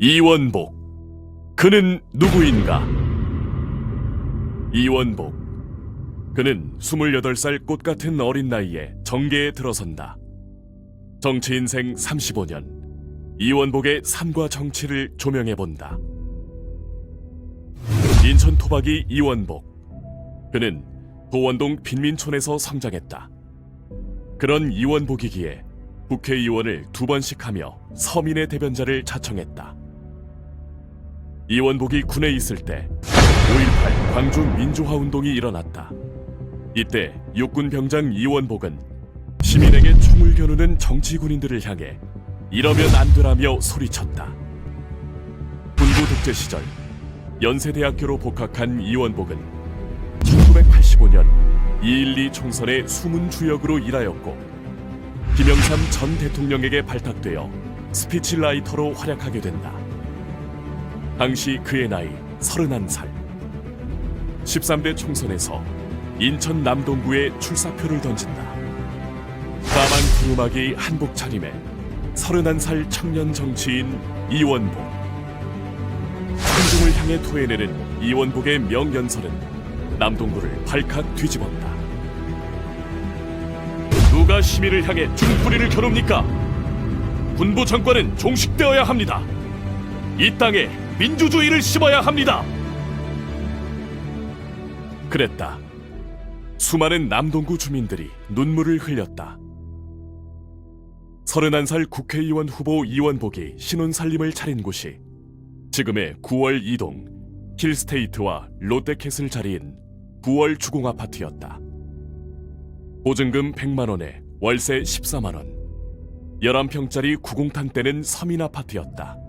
이원복. 그는 누구인가? 이원복. 그는 28살 꽃 같은 어린 나이에 정계에 들어선다. 정치 인생 35년. 이원복의 삶과 정치를 조명해 본다. 인천 토박이 이원복. 그는 도원동 빈민촌에서 성장했다. 그런 이원복이기에 국회의원을 두 번씩 하며 서민의 대변자를 자청했다. 이원복이 군에 있을 때 5.18 광주 민주화 운동이 일어났다. 이때 육군 병장 이원복은 시민에게 총을 겨누는 정치 군인들을 향해 이러면 안 되라며 소리쳤다. 군부 독재 시절 연세대학교로 복학한 이원복은 1985년 2.12 총선의 숨은 주역으로 일하였고 김영삼 전 대통령에게 발탁되어 스피치라이터로 활약하게 된다. 당시 그의 나이 31살. 13대 총선에서 인천 남동구에 출사표를 던진다. 까만 구루마기 한복 차림에 31살 청년 정치인 이원복. 천중을 향해 토해내는 이원복의 명연설은 남동구를 발칵 뒤집었다. 누가 시민을 향해 중풀이를 겨눕니까? 군부 정권은 종식되어야 합니다. 이 땅에 민주주의를 심어야 합니다. 그랬다. 수많은 남동구 주민들이 눈물을 흘렸다. 31살 국회의원 후보 이원복이 신혼 살림을 차린 곳이 지금의 9월 이동 힐스테이트와 롯데캐슬 자리인 9월 주공 아파트였다. 보증금 100만 원에 월세 14만 원. 11평짜리 9공탄대는 서민 아파트였다.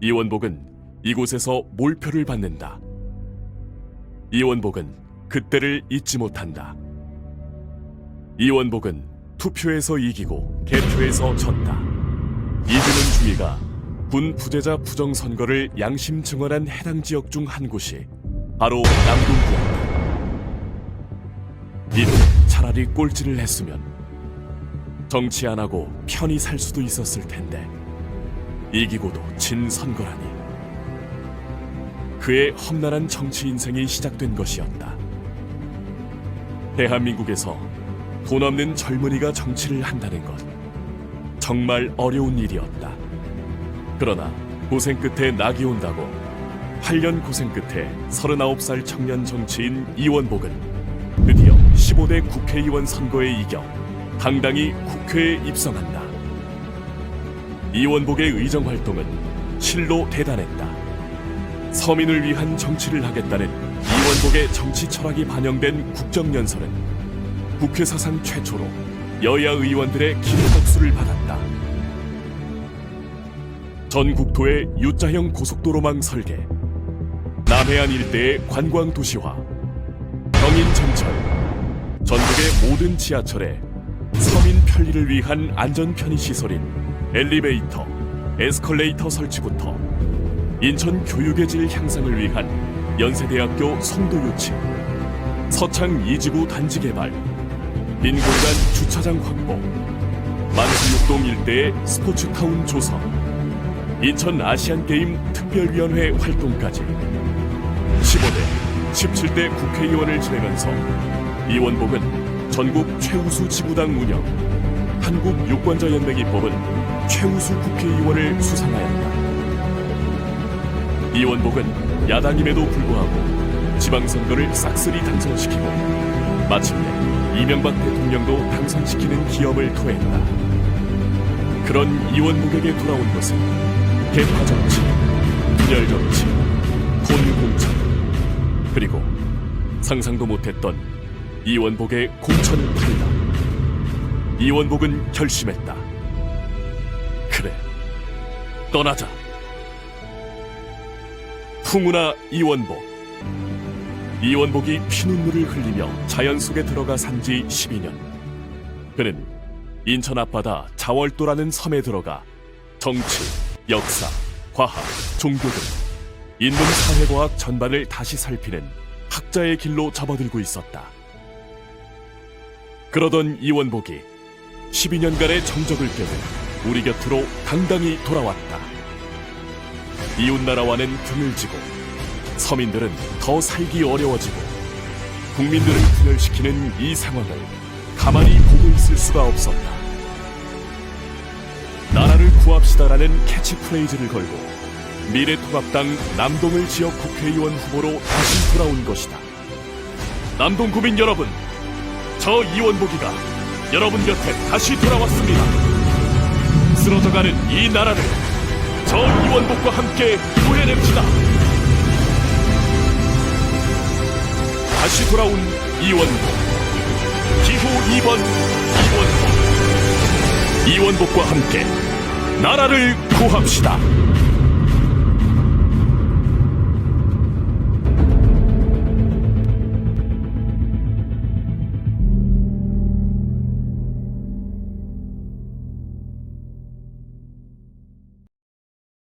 이원복은 이곳에서 몰표를 받는다. 이원복은 그때를 잊지 못한다. 이원복은 투표에서 이기고 개표에서 졌다. 이주는 주미가 군 부재자 부정 선거를 양심 증언한 해당 지역 중 한 곳이 바로 남동구였다. 이때 차라리 꼴찌를 했으면 정치 안 하고 편히 살 수도 있었을 텐데 이기고도 진 선거라니 그의 험난한 정치 인생이 시작된 것이었다. 대한민국에서 돈 없는 젊은이가 정치를 한다는 것 정말 어려운 일이었다. 그러나 고생 끝에 낙이 온다고 8년 고생 끝에 39살 청년 정치인 이원복은 드디어 15대 국회의원 선거에 이겨 당당히 국회에 입성한다. 이원복의 의정 활동은 실로 대단했다. 서민을 위한 정치를 하겠다는 이원복의 정치 철학이 반영된 국정연설은 국회 사상 최초로 여야 의원들의 기립박수를 받았다. 전 국토의 U자형 고속도로망 설계, 남해안 일대의 관광 도시화, 경인 전철, 전국의 모든 지하철에 서민 편리를 위한 안전 편의 시설인 엘리베이터, 에스컬레이터 설치부터 인천 교육의 질 향상을 위한 연세대학교 송도 유치, 서창 이지구 단지 개발, 빈 공간 주차장 확보, 만수육동 일대의 스포츠타운 조성, 인천 아시안게임 특별위원회 활동까지 15대, 17대 국회의원을 지내면서 이원복은 전국 최우수 지구당 운영, 한국 유권자 연맹이 뽑은 최우수 국회의원을 수상하였다. 이원복은 야당임에도 불구하고 지방선거를 싹쓸이 당선시키고 마침내 이명박 대통령도 당선시키는 기업을 토했다. 그런 이원복에게 돌아온 것은 개파 정치, 분열 정치, 돈 공천, 그리고 상상도 못했던 이원복의 공천 탈당. 이원복은 결심했다. 그래, 떠나자. 풍우나 이원복. 이원복이 피눈물을 흘리며 자연 속에 들어가 산 지 12년. 그는 인천 앞바다 자월도라는 섬에 들어가 정치, 역사, 과학, 종교 등 인문 사회과학 전반을 다시 살피는 학자의 길로 접어들고 있었다. 그러던 이원복이 12년간의 정적을 깨는 우리 곁으로 당당히 돌아왔다. 이웃나라와는 등을 지고 서민들은 더 살기 어려워지고 국민들을 분열시키는 이 상황을 가만히 보고 있을 수가 없었다. 나라를 구합시다라는 캐치프레이즈를 걸고 미래통합당 남동을 지역 국회의원 후보로 다시 돌아온 것이다. 남동 구민 여러분, 저 이원복이가 여러분 곁에 다시 돌아왔습니다. 쓰러져가는 이 나라를 저 이원복과 함께 구해냅시다. 다시 돌아온 이원복. 기호 2번 이원복. 이원복과 함께 나라를 구합시다.